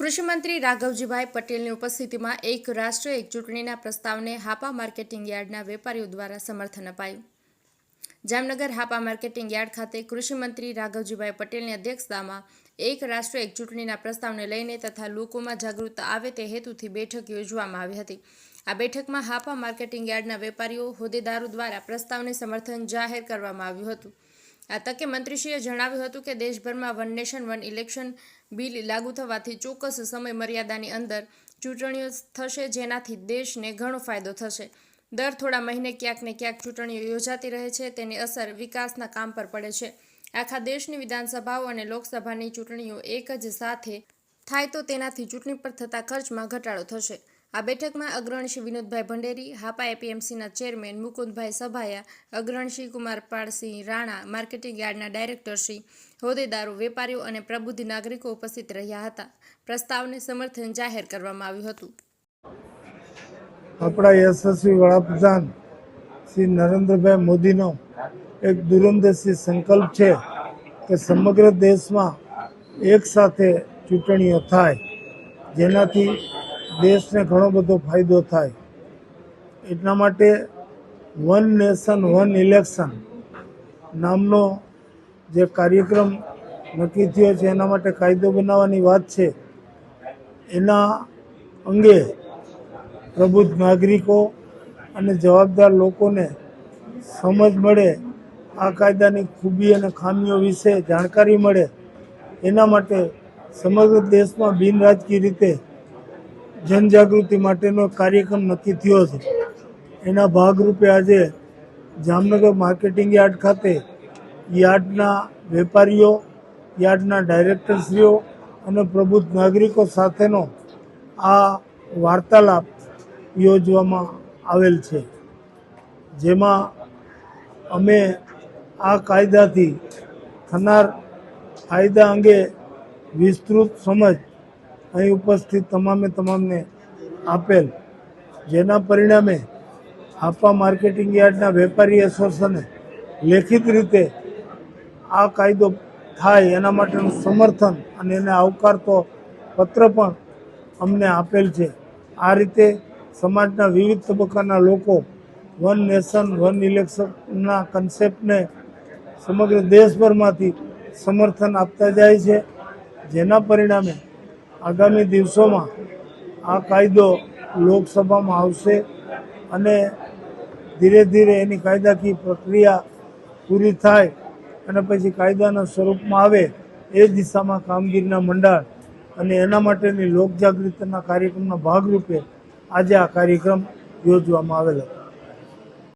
કૃષિમંત્રી રાઘવજીભાઈ પટેલની ઉપસ્થિતિમાં એક રાષ્ટ્ર એક ચૂંટણીના પ્રસ્તાવને હાપા માર્કેટિંગ યાર્ડના વેપારીઓ દ્વારા સમર્થન અપાયું. જામનગર હાપા માર્કેટિંગ યાર્ડ ખાતે કૃષિમંત્રી રાઘવજીભાઈ પટેલની અધ્યક્ષતામાં એક રાષ્ટ્ર એક ચૂંટણીના પ્રસ્તાવને લઈને તથા લોકોમાં જાગૃતતા આવે તે હેતુથી બેઠક યોજવામાં આવી હતી. આ બેઠકમાં હાપા માર્કેટિંગ યાર્ડના વેપારીઓ, હોદ્દેદારો દ્વારા પ્રસ્તાવને સમર્થન જાહેર કરવામાં આવ્યું હતું. આ તકે મંત્રીશ્રીએ જણાવ્યું હતું કે દેશભરમાં one nation, one election bill લાગુ થવાથી ચોક્કસ સમય મર્યાદાની અંદર ચૂંટણીઓ થશે જેનાથી દેશને ઘણો ફાયદો થશે. દર થોડા મહિને ક્યાંક ને ક્યાંક ચૂંટણીઓ યોજાતી રહે છે, તેની અસર વિકાસના કામ પર પડે છે. આખા દેશની વિધાનસભાઓ અને લોકસભાની ચૂંટણીઓ એક જ સાથે થાય તો તેનાથી ચૂંટણી પર થતા ખર્ચમાં ઘટાડો થશે. આ બેઠકમાં અગ્રણીશ્રી વિનોદભાઈ ભંડેરી, હાપા એપીએમસીના ચેરમેન મુકુંદભાઈ સભાયા અગ્રણીશ્રી કુમારપાળસિંહ રાણા, માર્કેટિંગ યાર્ડના ડાયરેક્ટરશ્રી હોદ્દેદારો, વેપારીઓ અને પ્રબુદ્ધ નાગરિકો ઉપસ્થિત રહ્યા હતા. પ્રસ્તાવને સમર્થન જાહેર કરવામાં આવ્યું હતું. આપણા યશસ્વી વડાપ્રધાન શ્રી નરેન્દ્રભાઈ મોદીનો એક દૂરંદેશી સંકલ્પ છે કે સમગ્ર દેશમાં એક સાથે ચૂંટણીઓ થાય. જેનાથી દેશને ઘણો બધો ફાયદો થાય. એટલા માટે વન નેશન, વન ઇલેક્શન નામનો જે કાર્યક્રમ નક્કી થયો છે, એના માટે કાયદો બનાવવાની વાત છે. એના અંગે પ્રબુદ્ધ નાગરિકો અને જવાબદાર લોકોને સમજ મળે, આ કાયદાની ખૂબી અને ખામીઓ વિશે જાણકારી મળે. એના માટે સમગ્ર દેશમાં બિનરાજકીય રીતે જનજાગૃતિ માટેનો કાર્યક્રમ નક્કી થયો છે. એના ભાગરૂપે આજે જામનગર માર્કેટિંગ યાર્ડ ખાતે યાર્ડના વેપારીઓ, યાર્ડના ડાયરેક્ટરશ્રીઓ અને પ્રબુદ્ધ નાગરિકો સાથેનો આ વાર્તાલાપ યોજવામાં આવેલ છે. જેમાં અમે આ કાયદાથી થનાર ફાયદા અંગે વિસ્તૃત સમજ અહીં ઉપસ્થિત તમામે તમામને આપેલ, જેના પરિણામે હાપા માર્કેટિંગ યાર્ડના વેપારી એસોસિએશને લેખિત રીતે આ કાયદો થાય એના માટેનું સમર્થન અને એને આવકારતો પત્ર પણ અમને આપેલ છે. આ રીતે સમાજના વિવિધ તબક્કાના લોકો, વન નેશન, વન ઇલેક્શનના કન્સેપ્ટને સમગ્ર દેશભરમાંથી સમર્થન આપતા જાય છે, જેના પરિણામે આગામી દિવસોમાં આ કાયદો લોકસભામાં આવશે અને ધીરે ધીરે એની કાયદાકીય પ્રક્રિયા પૂરી થાય અને પછી કાયદાના સ્વરૂપમાં આવે એ દિશામાં કામગીરીના મંડાળ અને એના માટેની લોકજાગૃતિના કાર્યક્રમના ભાગરૂપે આજે આ કાર્યક્રમ યોજવામાં આવેલો.